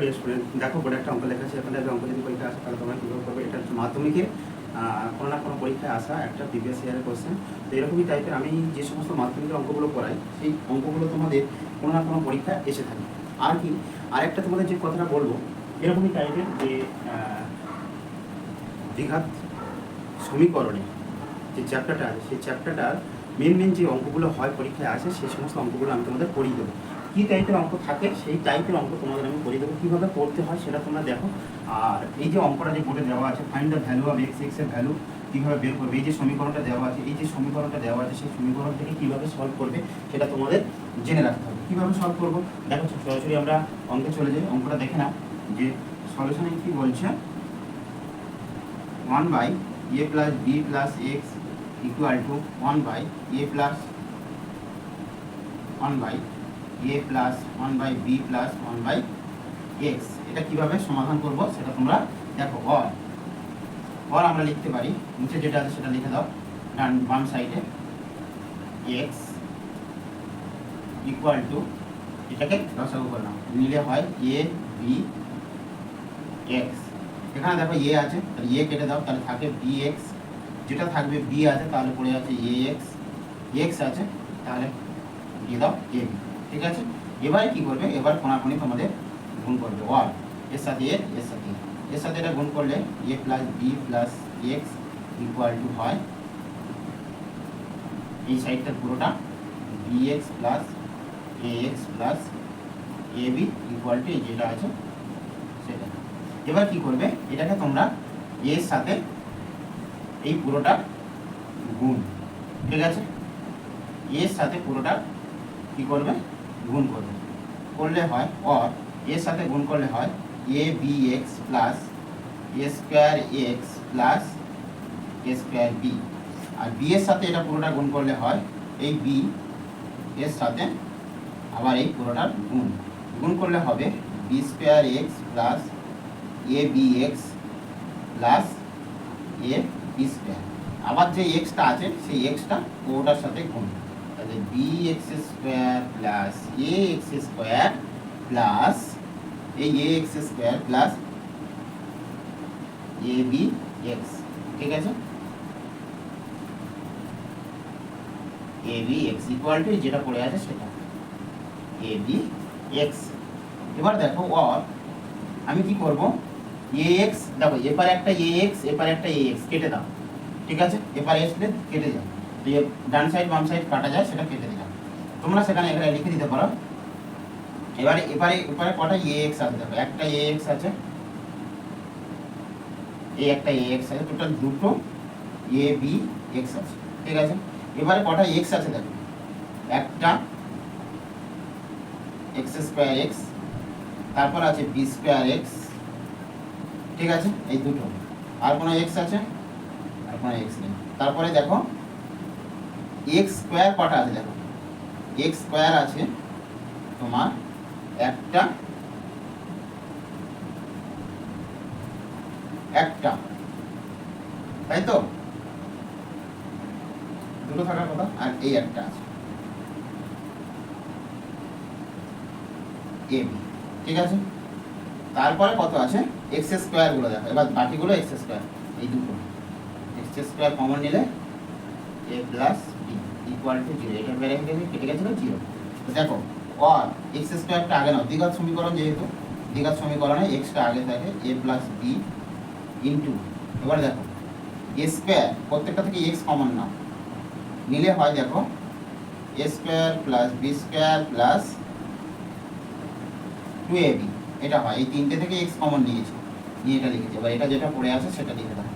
Dear student দেখো বোর্ডে একটা অঙ্ক লেখা আছে এখানে অঙ্ক যদি পরীক্ষা আসে তাহলে তোমরা কীভাবে করবে? এটা হচ্ছে মাধ্যমিকের কোনো না কোনো পরীক্ষায় আসা একটা প্রিভিয়াস ইয়ারের কোশ্চেন তো এরকমই টাইপের আমি যে সমস্ত মাধ্যমিকের অঙ্কগুলো করাই সেই অঙ্কগুলো তোমাদের কোনো না কোনো পরীক্ষায় এসে থাকে। আর কি? আরেকটা তোমাদের যে কথাটা বলব এরকমই টাইপের যে আহ, দ্বিঘাত সমীকরণে যে চ্যাপ্টারটা আছে সেই চ্যাপ্টারটার মেন মেন যে অঙ্কগুলো হয় পরীক্ষায় আসে সেই সমস্ত অঙ্কগুলো আমি তোমাদের পড়িয়ে দেবো। কী টাইপের অঙ্ক থাকে, সেই টাইপের অঙ্ক তোমাদের আমি পড়িয়ে দেবো। কীভাবে করতে হয় সেটা তোমরা দেখো। আর এই যে অঙ্কটা যে বোর্ডে দেওয়া আছে find the value of X এক্সের ভ্যালু কীভাবে বের করবে, এই যে সমীকরণটা দেওয়া আছে, এই যে সমীকরণটা দেওয়া আছে, সেই সমীকরণ থেকে কীভাবে সলভ করবে সেটা তোমাদের জেনে রাখতে হবে। কীভাবে সলভ করব? দেখো সরাসরি আমরা অঙ্কে চলে যাই। অঙ্কটা দেখে না যে সলিউশনে কী বলছে? One by A plus B plus X equal to one by A plus one by A plus one by B plus one by X এটা কীভাবে সমাধান করব সেটা তোমরা দেখো। অর অর আমরা লিখতে পারি। নিচে যেটা আছে সেটা লিখে দাও। ডান, বাম সাইডে এক্স ইকুয়াল টু এটাকে রসাগু করলাম। নিলে হয় এ বি এক্স এখানে দেখো এ আছে। তাহলে এ কেটে দাও। তাহলে থাকে বি এক্স যেটা থাকবে বি আছে, তাহলে পড়ে আছে এ এক্স এক্স আছে, তাহলে দিয়ে দাও এ বি ঠিক আছে? এবার কি করবে? এবার কোনাকুনি তোমাদের গুণ করবে। ওয়ানের সাথে এ এর সাথে এর। সাথে এটা গুণ করলে A plus B plus X equal to হয়। এই সাইডটা পুরোটা B X plus A X plus A B equal to যেটা আছে, সেটা। এবার কি করবে? এটাকে তোমরা এর সাথে এই পুরোটা গুণ। ঠিক আছে? এর সাথে পুরোটা কি করবে? গুণ করবে করলে হয় অর এর সাথে গুণ করলে হয় A B X plus A square X plus A square B R B এর সাথে এটা পুরোটা গুণ করলে হয় এই বি এর সাথে আবার এই পুরোটার গুণ। গুণ করলে হবে B square X plus A B X plus A B square আবার যে এক্সটা আছে, সেই এক্সটা পুরোটার সাথে গুণ। তাহলে B X square plus A X square plus এই A X square plus A B X ঠিক আছে? A B X equal to যেটা পড়ে আছে সেটা। এ বি এক্স এবার দেখো অর আমি কি করব? এ এক্স দেখো, এপারে একটা এ এক্স এপারে একটা এ এক্স কেটে দাও। ঠিক আছে? এপারে আসলে কেটে যাও এ ডান সাইড বাম সাইড কাটা যায়, সেটা কেটে দিলাম। তোমরা সেখানে এখানে লিখে দিতে পারো। এবারে এবারে এপারে কটা এ এক্স আছে দেখো, একটা এ এক্স আছে। এই একটা এ এক্স আছে টোটাল দুটো এ বি এক্স আছে, ঠিক আছে? এবারে কটা এক্স আছে দেখো। একটা এক্স স্কোয়ার এক্স তারপর আছে বি স্কোয়ার এক্স ঠিক আছে? এই দুটো। আর কোনো এক্স আছে? আর কোনো এক্স নেই। তারপরে দেখো এক্স স্কোয়ার কটা আছে দেখো? এক্স স্কোয়ার আছে তোমার একটা একটা। তাই তো? দুটো থাকার কথা? আর এই একটা আছে। এ বি ঠিক আছে? তারপরে কত আছে? এক্স স্কোয়ারগুলো দেখো। এবার বাকিগুলো এক্স স্কোয়ার এই দুটো। এক্স স্কোয়ার কমন নিলে এ প্লাস ইকুয়াল জিরো এটা বেড়ে কেটে গেছিল জিরো তো দেখো অর এক্স স্কোয়ারটা আগে নাও, দ্বিঘাত সমীকরণ যেহেতু, দ্বিঘাত সমীকরণে এক্সটা আগে থাকে এ প্লাস বি ইন্টু এবার দেখো এ স্কোয়ার প্রত্যেকটা থেকে এক্স কমন নাও নিলে হয় দেখো A square plus B square plus two A B এটা হয়, এই তিনটে থেকে এক্স কমন নিয়েছি, নিয়ে এটা লিখেছি। এবার এটা যেটা পড়ে আছে, সেটা লিখে দাও।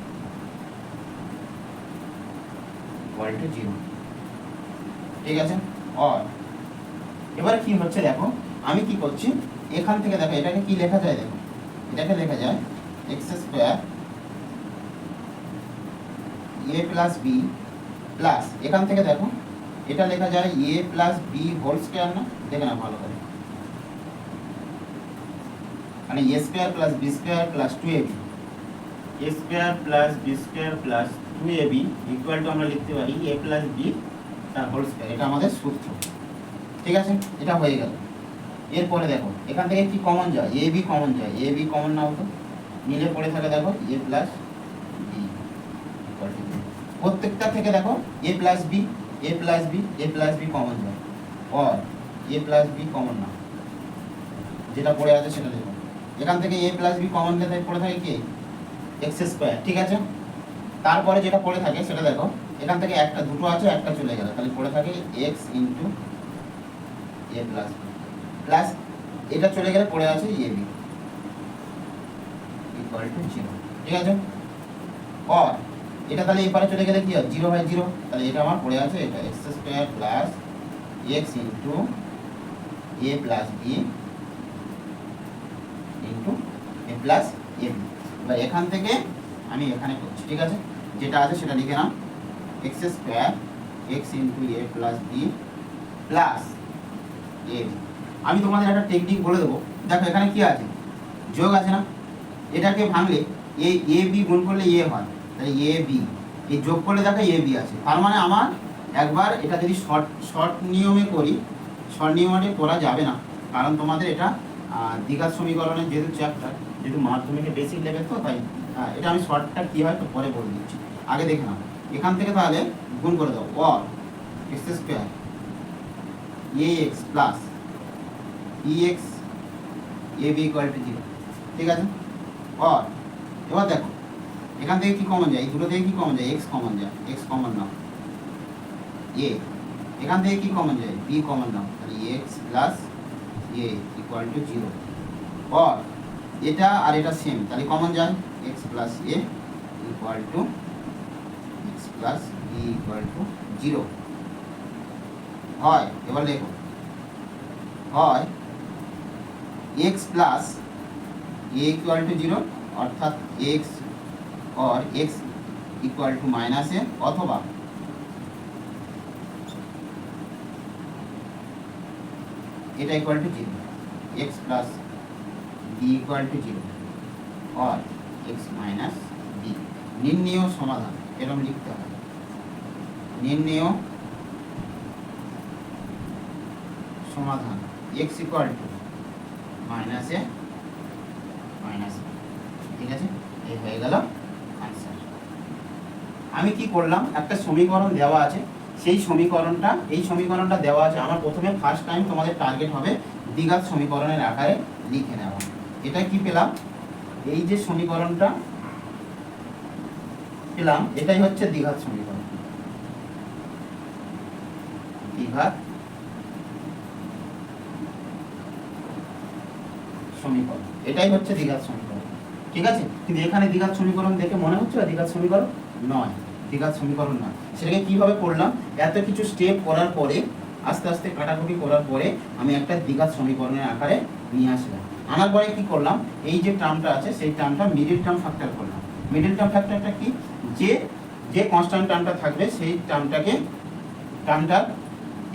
ইকুয়াল জিরো ঠিক আছে? অর। এবার কি হচ্ছে দেখো, আমি কি করছি? এখান থেকে দেখো, এটাকে কি লেখা যায় দেখো? এটাকে লেখা যায় X square A plus B plus এখান থেকে দেখো, এটা লেখা যায় A plus B whole square না? দেখে না ভালো করে। মানে A square plus B square plus two A B A square plus B square plus two A B equal to আমরা লিখতে পারি এ প্লাস বি তার হোল স্কোয়ার এটা আমাদের সূত্র। ঠিক আছে? এটা হয়ে গেল। এরপরে দেখো, এখান থেকে কি কমন যায়? এ বি কমন যায়। এ বি কমন নাও তো মিলে পড়ে থাকে দেখো এ প্লাস বি প্রত্যেকটা থেকে দেখো A plus B A plus B A plus B common যায়। Or A plus B common না। যেটা পড়ে আছে সেটা দেখো। এখান থেকে এ প্লাস বি কমন পড়ে থাকে কি? এক্স স্কোয়ার ঠিক আছে? তারপরে যেটা পড়ে থাকে সেটা দেখো এখান থেকে একটা, দুটো আছে, একটা চলে গেল। তাহলে পড়ে থাকে X into A plus plus এটা চলে গেলে পড়ে আছে এ বি ইকুয়াল টু ঠিক আছে? অর এটা তাহলে এপারে চলে গেলে কি হয়? জিরো বাই জিরো তাহলে এটা আমার পড়ে আছে, এটা X square plus X into A plus B into A plus A B এখান থেকে আমি এখানে করছি, ঠিক আছে? যেটা আছে সেটা লিখে নাও। X square X into A plus B plus A আমি তোমাদের একটা টেকনিক বলে দেবো। দেখো, এখানে কি আছে? যোগ আছে না? এটাকে ভাঙলে এ এ বি গুণ করলে এ হয়। তাহলে এ বি এই যোগ করলে দেখো এ বি আছে। তার মানে আমার একবার এটা যদি শর্ট শর্ট নিয়মে করি শর্ট নিয়মে করা যাবে না। কারণ তোমাদের এটা দ্বিঘাত সমীকরণের যেহেতু চ্যাপ্টার যেহেতু মাধ্যমিকে বেসিক লেভেল তো, তাই এটা আমি শর্টটা কী হয় তো পরে বলে দিচ্ছি। আগে দেখে নাও। এখান থেকে তাহলে গুণ করে দাও or X square, A X plus E X, A B equal to zero ঠিক আছে? অর এবার দেখো, এখান থেকে কি কমন যায়? এই দুটো থেকে কি কমন যায়? এক্স কমন যায়, এক্স কমন নাও, এ, এখান থেকে কি কমন যায়? বি কমন নাও, তাহলে X plus A equal to zero or এটা আর এটা সেম তাহলে কমন যায়? X plus A equal to X plus B equal to zero হয়, এবার লেখো হয় X plus A equal to zero অর্থাৎ X or X equal to minus A অথবা এটা equal to zero X plus B equal to zero or X minus B নির্ণেয় সমাধান। এরকম লিখতে হবে। নির্ণেয় সমাধান। X equal to minus A minus ঠিক আছে? এই হয়ে গেল আনসার আমি কি করলাম? একটা সমীকরণ দেওয়া আছে। সেই সমীকরণটা, এই সমীকরণটা দেওয়া আছে। আমার প্রথমে ফার্স্ট টাইম তোমাদের টার্গেট হবে দ্বিঘাত সমীকরণের আকারে লিখে নেওয়া। এটা কি পেলাম? এই যে সমীকরণটা পেলাম, এটাই হচ্ছে দ্বিঘাত সমীকরণ। দ্বিঘাত সমীকরণ। এটাই হচ্ছে দ্বিঘাত সমীকরণ। ঠিক আছে? কিন্তু এখানে দ্বিঘাত সমীকরণ দেখে মনে হচ্ছে দ্বিঘাত সমীকরণ? নয়। দ্বিঘাত সমীকরণ নয়। সেটাকে কীভাবে করলাম? এত কিছু স্টেপ করার পরে, আস্তে আস্তে কাটাকুটি করার পরে, আমি একটা দ্বিঘাত সমীকরণের আকারে নিয়ে আসলাম। আনার পরে কি করলাম? এই যে টার্মটা আছে, সেই টার্মটা মিডিল টার্ম ফ্যাক্টর করলাম। মিডিল টার্ম ফ্যাক্টরটা কি? যে যে কনস্ট্যান্ট টার্মটা থাকবে, সেই টার্মটাকে টার্মটা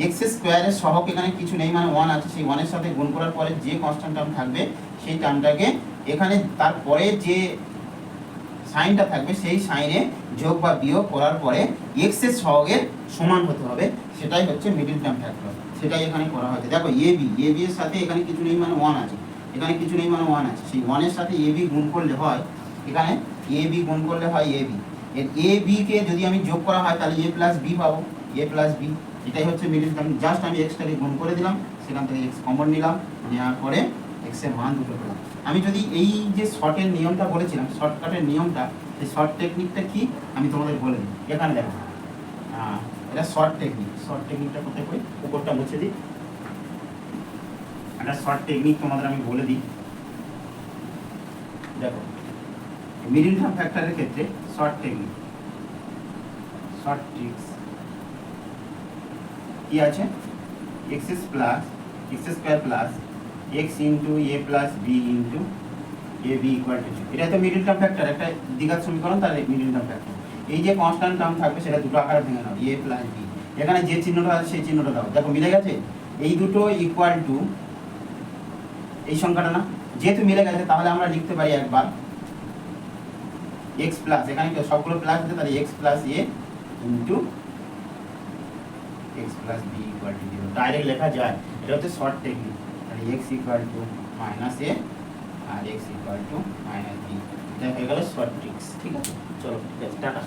এক্স স্কোয়ারের সহক এখানে কিছু নেই মানে ওয়ান আছে, সেই ওয়ানের সাথে গুণ করার পরে যে কনস্ট্যান্ট টার্ম থাকবে, সেই টার্মটাকে এখানে তারপরে যে সাইনটা থাকবে, সেই সাইনে যোগ বা বিয়োগ করার পরে এক্সের সহগের সমান হতে হবে। সেটাই হচ্ছে মিডিল টার্ম ফ্যাক্টর সেটাই এখানে করা হয়েছে। দেখো এ বি এ বি এর সাথে এখানে কিছু নেই মানে ওয়ান আছে। এখানে কিছু নেই মানে ওয়ান আছে। সেই ওয়ানের সাথে এ বি গুণ করলে হয়, এখানে এ বি গুণ করলে হয় এ বি এর এ বি কে যদি আমি যোগ করা হয় তাহলে এ প্লাস বি পাবো। এ প্লাস বি এটাই হচ্ছে মিডিল টার্ম জাস্ট আমি এক্সটাকে গুণ করে দিলাম সেখান থেকে এক্স কমন নিলাম নেওয়ার পরে এক্সের মান দুটো পেলাম। আমি যদি এই যে শর্টের নিয়মটা বলেছিলাম শর্টকাটের নিয়মটা এই শর্ট টেকনিকটা কি? আমি তোমাদের বলে দিই। এখানে দেখো। আহ, এটা শর্ট টেকনিক শর্ট টেকনিকটা কোথায় করি? উপরটা মুছে দিই। একটা শর্ট টেকনিক তোমাদের আমি বলে দিই। দেখো মিডিল টার্ম ফ্যাক্টরের ক্ষেত্রে শর্ট টেকনিক কি আছে? X plus X square plus X into A plus B into A B equal to এটা তো মিডিল টার্ম ফ্যাক্টর একটা দ্বিঘাত সমীকরণ তার মিডিল টার্ম ফ্যাক্টর এই যে কনস্ট্যান্ট টার্ম থাকবে, সেটা দুটো আকারে ভেঙে নাও এ প্লাস বি এখানে যে চিহ্নটা আছে, সেই চিহ্নটা দাও। দেখো, মিলে গেছে? এই দুটো ইকুয়াল টু এই সংখ্যাটা না, যেহেতু মিলে গেছে, তাহলে আমরা লিখতে পারি একবার এক্স প্লাস এখানে সবগুলো প্লাস আছে তাহলে X plus A into X plus B equal to zero direct লেখা যায়। এটা হচ্ছে short technique X equal to minus A R X equal to minus B এটা হয়ে গেল শর্ট ট্রিক্স ঠিক আছে? চলো, ঠিক আছে, টাটা।